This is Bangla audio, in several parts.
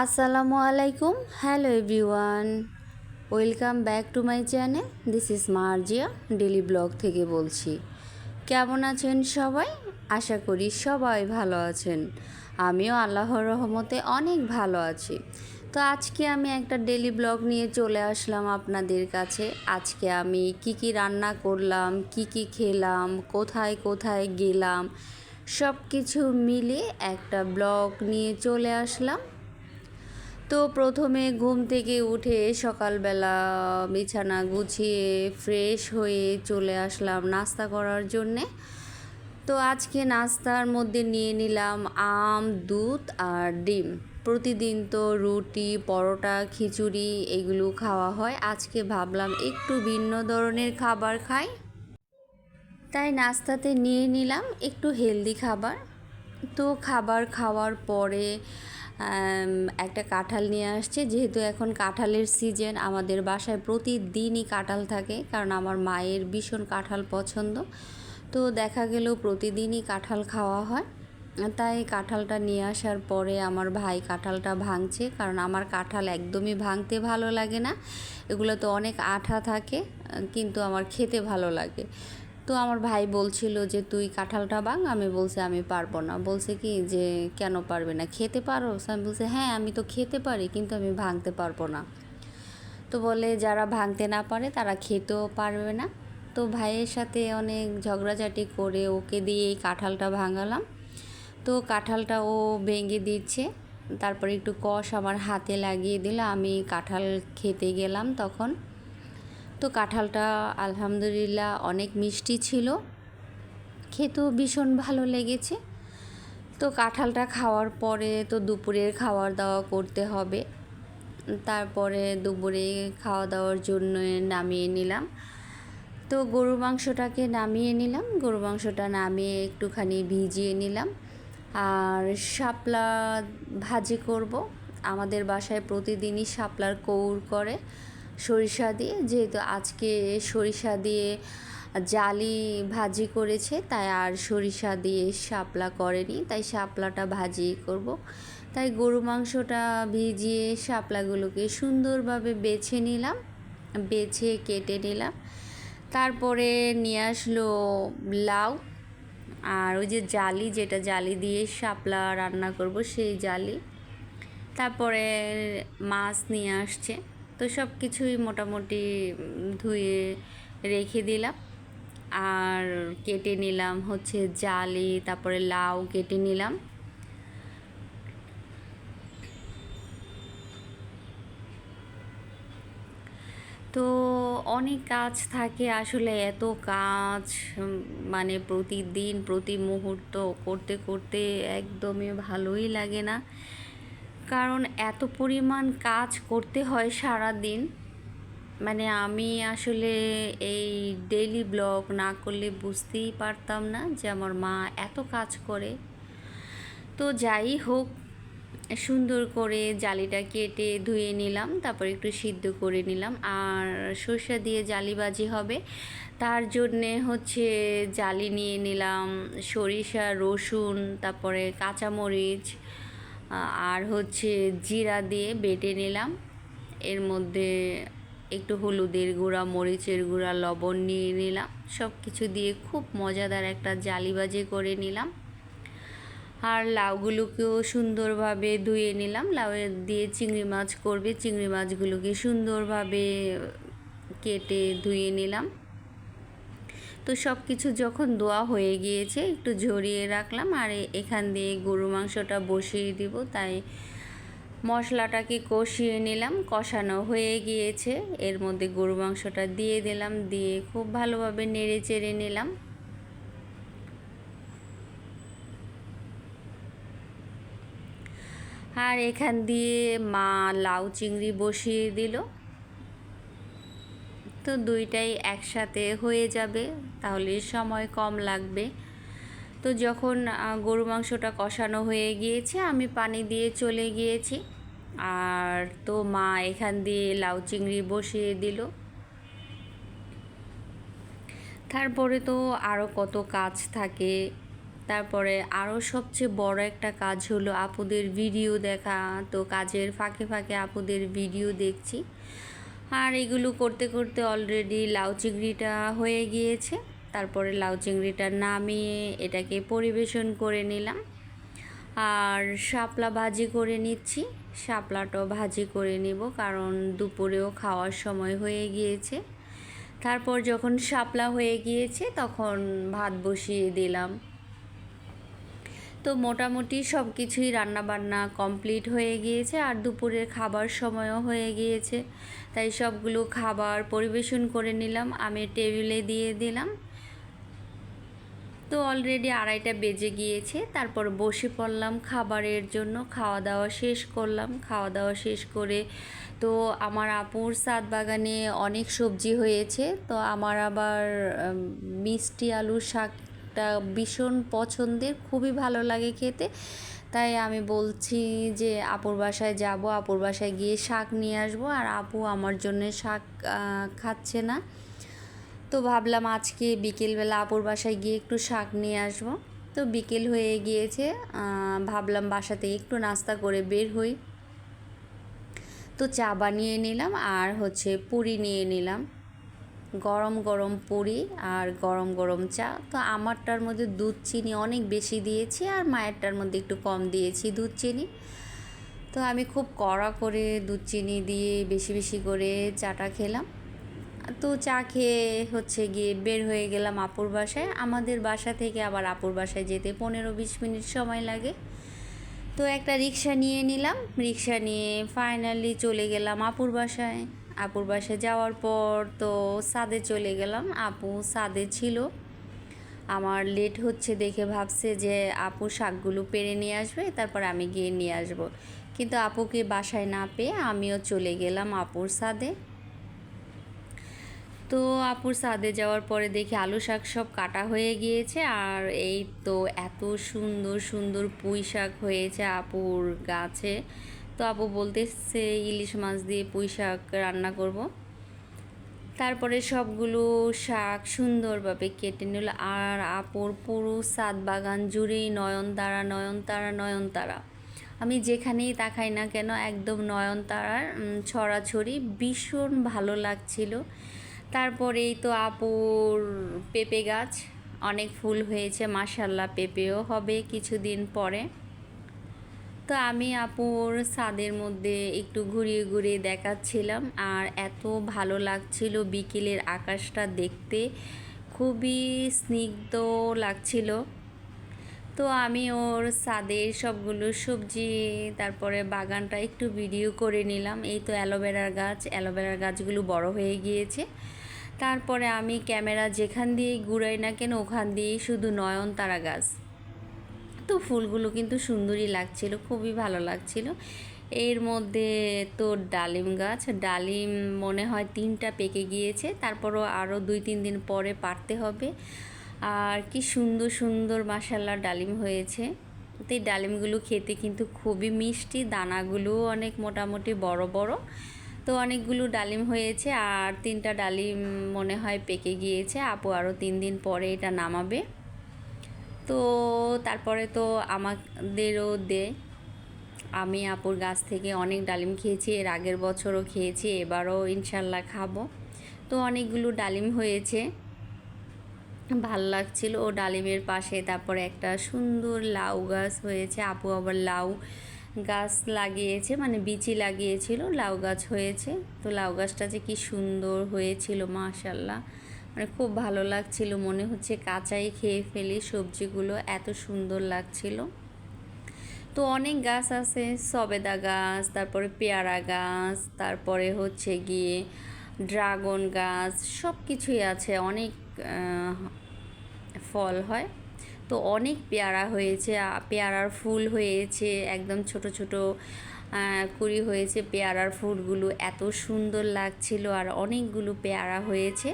আসসালামু আলাইকুম। Hello everyone welcome back to my channel this is Marzia daily blog থেকে বলছি। কেমন আছেন সবাই? আশা করি সবাই ভালো আছেন। আমিও আল্লাহর রহমতে অনেক ভালো আছি। তো আজকে আমি একটা ডেলি ব্লগ নিয়ে চলে আসলাম আপনাদের কাছে। আজকে আমি কি কি রান্না করলাম, কি কি খেলাম, কোথায় কোথায় গেলাম সব কিছু মিলে একটা ব্লগ নিয়ে চলে আসলাম। তো প্রথমে ঘুম থেকে উঠে সকালবেলা বিছানা গুছিয়ে ফ্রেশ হয়ে চলে আসলাম নাস্তা করার জন্যে। তো আজকে নাস্তার মধ্যে নিয়ে নিলাম আম, দুধ আর ডিম। প্রতিদিন তো রুটি, পরোটা, খিচুড়ি এগুলো খাওয়া হয়। আজকে ভাবলাম একটু ভিন্ন ধরনের খাবার খাই। তাই নাস্তাতে নিয়ে নিলাম একটু হেলদি খাবার। তো খাবার খাওয়ার পরে একটা কাঁঠাল নিয়ে আসছে। যেহেতু এখন কাঁঠালের সিজন আমাদের বাসায় প্রতিদিনই কাঁঠাল থাকে, কারণ আমার মায়ের ভীষণ কাঁঠাল পছন্দ। তো দেখা গেল প্রতিদিনই কাঁঠাল খাওয়া হয়। তাই কাঁঠালটা নিয়ে আসার পরে আমার ভাই কাঁঠালটা ভাঙছে, কারণ আমার কাঁঠাল একদমই ভাঙতে ভালো লাগে না। এগুলো তো অনেক আঠা থাকে, কিন্তু আমার খেতে ভালো লাগে। তো আমার ভাই বলছিল যে, তুই কাঁঠালটা ভাঙ। আমি বলছি, আমি পারব না। বলছে কি যে, কেন পারবে না? খেতে পারো আমি বলছি হ্যাঁ আমি তো খেতে পারি, কিন্তু আমি ভাঙতে পারব না। তো বলে, যারা ভাঙতে না পারে, তারা খেতেও পারবে না। তো ভাইয়ের সাথে অনেক ঝগড়াঝাটি করে ওকে দিয়ে এই কাঁঠালটা ভাঙালাম। তো কাঁঠালটা ও ভেঙে দিচ্ছে। তারপরে একটু কষ আমার হাতে লাগিয়ে দিল আমি কাঁঠাল খেতে গেলাম তখন। তো কাঁঠালটা আলহামদুলিল্লাহ অনেক মিষ্টি ছিল। খেতেও ভীষণ ভালো লেগেছে। তো কাঁঠালটা খাওয়ার পরে তো দুপুরের খাওয়ার দাওয়া করতে হবে। তারপরে দুপুরে খাওয়া দাওয়ার জন্য নামিয়ে নিলাম। তো গরু মাংসটাকে নামিয়ে নিলাম। গরু মাংসটা নামিয়ে একটুখানি ভিজিয়ে নিলাম। আর শাপলা ভাজি করব। আমাদের বাসায় প্রতিদিনই শাপলার কৌর করে। সরিষা দিয়ে, যেহেতু আজকে সরিষা দিয়ে জালি ভাজি করেছে, তাই আর সরিষা দিয়ে শাপলা করেনি। তাই শাপলাটা ভাজি করব। তাই গরু মাংসটা ভিজিয়ে শাপলাগুলোকে সুন্দরভাবে বেছে নিলাম, বেছে কেটে নিলাম। তারপরে নিয়ে আসলো লাউ, আর ওই যে জালি, যেটা জালি দিয়ে শাপলা রান্না করব, সেই জালি। তারপরে মাছ নিয়ে আসছে। তো সব কিছুই মোটামুটি ধুয়ে রেখে দিলাম। আর কেটে নিলাম হচ্ছে জালি, তারপরে লাউ কেটে নিলাম। তো অনেক কাজ থাকে আসলে, এত কাজ মানে প্রতিদিন, প্রতি মুহূর্ত করতে করতে একদমই ভালোই লাগে না। কারণ এত পরিমাণ কাজ করতে হয় সারা দিন মানে আমি আসলে এই ডেইলি ব্লগ না করলে বুঝতেই পারতাম না যে আমার মা এত কাজ করে। তো যাই হোক, সুন্দর করে জালিটা কেটে ধুয়ে নিলাম, তারপর একটু সিদ্ধ করে নিলাম। আর সর্ষা দিয়ে জালিবাজি হবে, তার জন্যে হচ্ছে জালি নিয়ে নিলাম সরিষা, রসুন, তারপরে কাঁচামরিচ আর হচ্ছে জিরা দিয়ে বেটে নিলাম। এর মধ্যে একটু হলুদের গুঁড়া, মরিচের গুঁড়া, লবণ নিয়ে নিলাম। সব কিছু দিয়ে খুব মজাদার একটা জালিবাজি করে নিলাম। আর লাউগুলোকেও সুন্দরভাবে ধুয়ে নিলাম। লাউ দিয়ে চিংড়ি মাছ করবে, চিংড়ি মাছগুলোকে সুন্দরভাবে কেটে ধুয়ে নিলাম। তো সব কিছু যখন দোয়া হয়ে গিয়েছে, একটু ঝরিয়ে রাখলাম আর এখান দিয়ে গরু মাংসটা বসিয়ে দিব। তাই মশলাটাকে কষিয়ে নিলাম, কষানো হয়ে গিয়েছে। এর মধ্যে গরু মাংসটা দিয়ে দিলাম, দিয়ে খুব ভালোভাবে নেড়ে চেড়ে নিলাম। আর এখান দিয়ে মা লাউ চিংড়ি বসিয়ে দিল। তো দুইটাই একসাথে হয়ে যাবে, তাহলে সময় কম লাগবে। তো যখন গরু মাংসটা কষানো হয়ে গিয়েছে, আমি পানি দিয়ে চলে গিয়েছি। আর তো মা এখান দিয়ে লাউ চিংড়ি বসিয়ে দিল। তারপরে তো আরও কত কাজ থাকে। তারপরে আরও সবচেয়ে বড় একটা কাজ হলো আপুদের ভিডিও দেখা। তো কাজের ফাঁকে ফাঁকে আপুদের ভিডিও দেখছি। আর এগুলো করতে করতে অলরেডি লাউ চিংড়িটা হয়ে গিয়েছে। তারপরে লাউ চিংড়িটা নামিয়ে এটাকে পরিবেশন করে নিলাম। আর শাপলা ভাজি করে নিচ্ছি। শাপলাটাও ভাজি করে নিব কারণ দুপুরেও খাওয়ার সময় হয়ে গিয়েছে। তারপর যখন শাপলা হয়ে গিয়েছে তখন ভাত বসিয়ে দিলাম। তো মোটামুটি সব কিছুই রান্নাবান্না কমপ্লিট হয়ে গিয়েছে আর দুপুরের খাবার সময়ও হয়ে গিয়েছে। তাই সবগুলো খাবার পরিবেশন করে নিলাম আমি টেবিলে দিয়ে দিলাম। তো অলরেডি আড়াইটা বেজে গিয়েছে, তারপর বসে পড়লাম খাবারের জন্য খাওয়া দাওয়া শেষ করলাম। খাওয়া দাওয়া শেষ করে তো আমার আপুর সাত বাগানে অনেক সবজি হয়েছে, তো আমার আবার মিষ্টি আলু শাকটা ভীষণ পছন্দের, খুবই ভালো লাগে খেতে। তাই আমি বলছি যে, আপুর বাসায় যাব, আপুর বাসায় গিয়ে শাক নিয়ে আসব। আর আপু আমার জন্য শাক খাচ্ছে না। তো ভাবলাম আজকে বিকেলবেলা আপুর বাসায় গিয়ে একটু শাক নিয়ে আসব। তো বিকেল হয়ে গিয়েছে ভাবলাম বাসাতে একটু নাস্তা করে বের হই। তো চা বানিয়ে নিলাম, আর হচ্ছে পুরি নিয়ে নিলাম। গরম গরম পুরি আর গরম গরম চা। তো আমারটার মধ্যে দুধ চিনি অনেক বেশি দিয়েছি আর মায়েরটার মধ্যে একটু কম দিয়েছি দুধ চিনি। তো আমি খুব কড়া করে দুধ চিনি দিয়ে বেশি বেশি করে চাটা খেলাম। তো চা খেয়ে হচ্ছে গিয়ে বের হয়ে গেলাম আপুর বাসায়। আমাদের বাসা থেকে আবার আপুর বাসায় যেতে পনেরো বিশ মিনিট সময় লাগে। তো একটা রিক্সা নিয়ে নিলাম। রিক্সা নিয়ে ফাইনালি চলে গেলাম আপুর বাসায়। আপুর বাসায় যাওয়ার পর তো সাদে চলে গেলাম। আপু সাদে ছিল। আমার লেট হচ্ছে দেখে ভাবছে যে আপু শাকগুলো পেরে নিয়ে আসবে, তারপর আমি গিয়ে নিয়ে আসব। কিন্তু আপুকে বাসায় না পেয়ে আমিও চলে গেলাম আপুর সাদে তো আপুর সাদে যাওয়ার পরে দেখি আলু শাক সব কাটা হয়ে গিয়েছে, আর এই তো এত সুন্দর সুন্দর পুঁই শাক হয়েছে আপুর গাছে। তো আপু বলতেছে, ইলিশ মাছ দিয়ে পুঁই শাক রান্না করব। তারপরে সবগুলো শাক সুন্দরভাবে কেটে নিল। আর আপুর পুরো সাত বাগান জুড়েই নয়নতারা নয়নতারা নয়নতারা। আমি যেখানেই তাকাই না কেন, একদম নয়নতারার ছড়াছড়ি ভীষণ ভালো লাগছিল। তারপরেই তো আপুর পেঁপে গাছ, অনেক ফুল হয়েছে মাসাল্লাহ পেঁপেও হবে কিছুদিন পরে। তো আমি আপুর ছাদের মধ্যে একটু ঘুরিয়ে ঘুরিয়ে দেখাচ্ছিলাম আর এত ভালো লাগছিল বিকেলের আকাশটা দেখতে। খুবই স্নিগ্ধ লাগছিল। তো আমি ওর ছাদের সবগুলো সবজি, তারপরে বাগানটা একটু ভিডিও করে নিলাম। এই তো অ্যালোভেরার গাছ, অ্যালোভেরার গাছগুলো বড় হয়ে গিয়েছে। তারপরে আমি ক্যামেরা যেখান দিয়েই ঘুরাই না কেন, ওখান দিয়েই শুধু নয়নতারা গাছ। তো ফুলগুলো কিন্তু সুন্দরই লাগছিল, খুবই ভালো লাগছিল। এর মধ্যে তো ডালিম গাছ, ডালিম মনে হয় তিনটা পেকে গিয়েছে, তারপরও আরও দুই তিন দিন পরে পারতে হবে। আর কি সুন্দর সুন্দর মাসাল্লা ডালিম হয়েছে। তো এই ডালিমগুলো খেতে কিন্তু খুবই মিষ্টি, দানাগুলোও অনেক মোটামুটি বড় বড়। তো অনেকগুলো ডালিম হয়েছে আর তিনটা ডালিম মনে হয় পেকে গিয়েছে, আপু আরও তিন দিন পরে এটা নামাবে। তো তারপরে তো আমাদেরও দে। আমি আপুর গাছ থেকে অনেক ডালিম খেয়েছি, এর আগের বছরও খেয়েছি, এবারও ইনশাল্লাহ খাব। তো অনেকগুলো ডালিম হয়েছে। ভালো লাগছিল ও ডালিমের পাশে। তারপরে একটা সুন্দর লাউ গাছ হয়েছে। আপু আবার লাউ গাছ লাগিয়েছে মানে বিচি লাগিয়েছিল, লাউ গাছ হয়েছে। তো লাউ গাছটা যে কি সুন্দর হয়েছিল, মাশাল্লাহ। মানে খুব ভালো লাগছিল। মনে হচ্ছে কাঁচাই খেয়ে ফেলি। সবজিগুলো এত সুন্দর লাগছিল। তো অনেক গাছ আছে। সবেদা গাছ, তারপরে পেয়ারা গাছ, তারপরে হচ্ছে গিয়ে ড্রাগন গাছ সব কিছুই আছে। অনেক ফল হয়। তো অনেক পেয়ারা হয়েছে। পেয়ারার ফুল হয়েছে। একদম ছোট ছোট কুড়ি হয়েছে। পেয়ারার ফুলগুলো এত সুন্দর লাগছিল। আর অনেকগুলো পেয়ারা হয়েছে।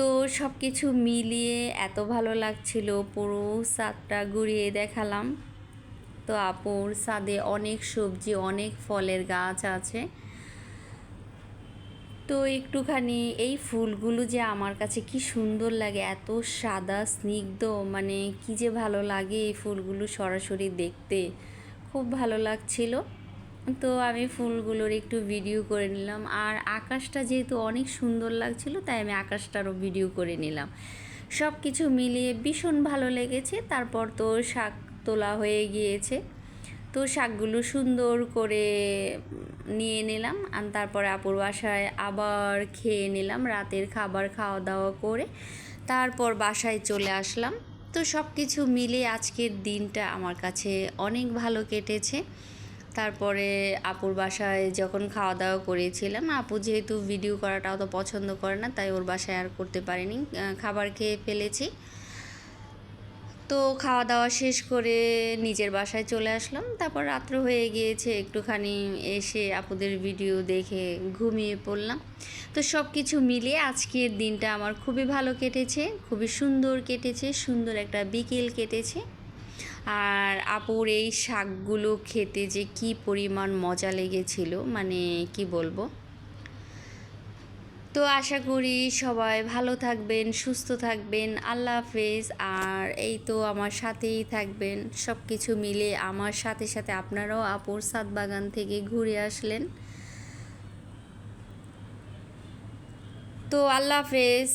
তো সব কিছু মিলিয়ে এত ভালো লাগছিল। পুরো সাদটা ঘুরিয়ে দেখালাম। তো আপুর সাদে অনেক সবজি, অনেক ফলের গাছ আছে। তো একটুখানি এই ফুলগুলো যে আমার কাছে কি সুন্দর লাগে, এত সাদা, স্নিগ্ধ মানে কি যে ভালো লাগে এই ফুলগুলো সরাসরি দেখতে। খুব ভালো লাগছিল। তো আমি ফুলগুলোর একটু ভিডিও করে নিলাম। আর আকাশটা যেহেতু অনেক সুন্দর লাগছিল, তাই আমি আকাশটারও ভিডিও করে নিলাম। সব কিছু মিলিয়ে ভীষণ ভালো লেগেছে। তারপর তো শাক তোলা হয়ে গিয়েছে। তো শাকগুলো সুন্দর করে নিয়ে নিলাম। আর তারপরে আপুর বাসায় আবার খেয়ে নিলাম রাতের খাবার খাওয়া দাওয়া করে। তারপর বাসায় চলে আসলাম। তো সব কিছু মিলে আজকের দিনটা আমার কাছে অনেক ভালো কেটেছে। তারপরে আপুর বাসায় যখন খাওয়া দাওয়া করেছিলাম, আপু যেহেতু ভিডিও করাটা অত পছন্দ করে না, তাই ওর বাসায় আর করতে পারিনি। খাবার খেয়ে ফেলেছি। তো খাওয়া দাওয়া শেষ করে নিজের বাসায় চলে আসলাম। তারপর রাত্র হয়ে গিয়েছে, একটুখানি এসে আপুদের ভিডিও দেখে ঘুমিয়ে পড়লাম। তো সব কিছু মিলিয়ে আজকের দিনটা আমার খুবই ভালো কেটেছে, খুবই সুন্দর কেটেছে, সুন্দর একটা বিকেল কেটেছে। আর আপুর এই শাকগুলো খেতে যে কি পরিমাণ মজা লেগেছিল মানে কি বলব? তো আশা করি সবাই ভালো থাকবেন, সুস্থ থাকবেন, আল্লাহ হাফেজ। আর এই তো আমার সাথেই থাকবেন সব কিছু মিলে আমার সাথে সাথে আপনারাও আপুর সাত বাগান থেকে ঘুরে আসলেন। তো আল্লাহ হাফেজ।